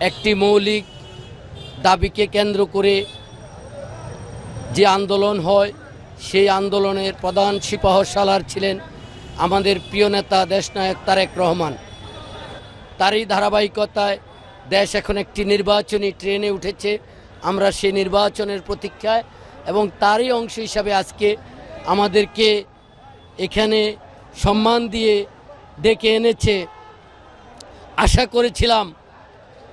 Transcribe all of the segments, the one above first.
একটি মৌলিক দাবিকে কেন্দ্র করে যে আন্দোলন হয়, সেই আন্দোলনের প্রধান সিপাহশালার ছিলেন আমাদের প্রিয় নেতা দেশনায়ক তারেক রহমান। তারই ধারাবাহিকতায় দেশ এখন একটি নির্বাচনী ট্রেনে উঠেছে। আমরা সেই নির্বাচনের প্রতীক্ষায় এবং তারই অংশ হিসাবে আজকে আমাদেরকে এখানে সম্মান দিয়ে ডেকে এনেছে। আশা করেছিলাম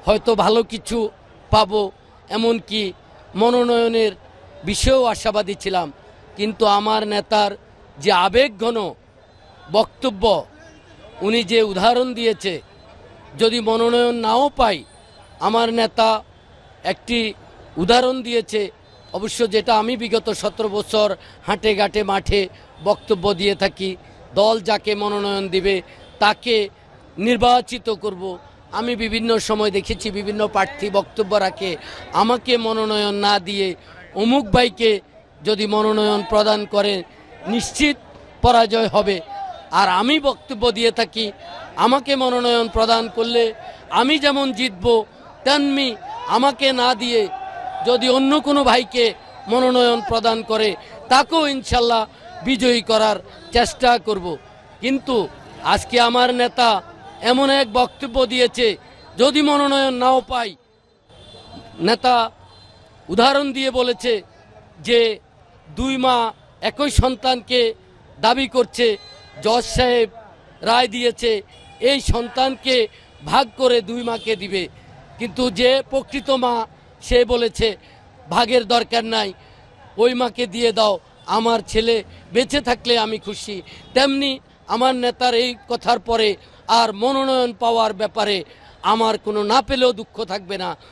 হয়তো ভালো কিছু পাবো, এমনকি মনোনয়নের বিষয়েও আশাবাদী ছিলাম। কিন্তু আমার নেতার যে আবেগঘন বক্তব্য, উনি যে উদাহরণ দিয়েছে, যদি মনোনয়ন নাও পাই, আমার নেতা একটি উদাহরণ দিয়েছে। অবশ্য যেটা আমি বিগত সতেরো বছর হাঁটে ঘাটে মাঠে বক্তব্য দিয়ে থাকি, দল যাকে মনোনয়ন দিবে, তাকে নির্বাচিত করব। আমি বিভিন্ন সময় দেখেছি, বিভিন্ন প্রার্থী বক্তব্য রাখে। আমাকে মনোনয়ন না দিয়ে অমুক ভাইকে যদি মনোনয়ন প্রদান করে নিশ্চিত পরাজয় হবে। আর আমি বক্তব্য দিয়ে থাকি, আমাকে মনোনয়ন প্রদান করলে আমি যেমন জিতব, তেমনি আমাকে না দিয়ে যদি অন্য কোনো ভাইকে মনোনয়ন প্রদান করে, তাকেও ইনশাল্লাহ বিজয়ী করার চেষ্টা করব। কিন্তু আজকে আমার নেতা এমন এক বক্তব্য দিয়েছে, যদি মনোনয়ন নাও পাই। নেতা উদাহরণ দিয়ে বলেছে যে, দুই মা একই সন্তানকে দাবি করছে। জজ সাহেব রায় দিয়েছে, এই সন্তানকে ভাগ করে দুই মাকে দিবে। কিন্তু যে প্রকৃত মা, সে বলেছে, ভাগের দরকার নাই, ওই মাকে দিয়ে দাও, আমার ছেলে বেঁচে থাকলে আমি খুশি। তেমনি আমার নেতার এই কথার পরে আর মনোনয়ন পাওয়ার ব্যাপারে আমার কোনো না পেলেও দুঃখ থাকবে না।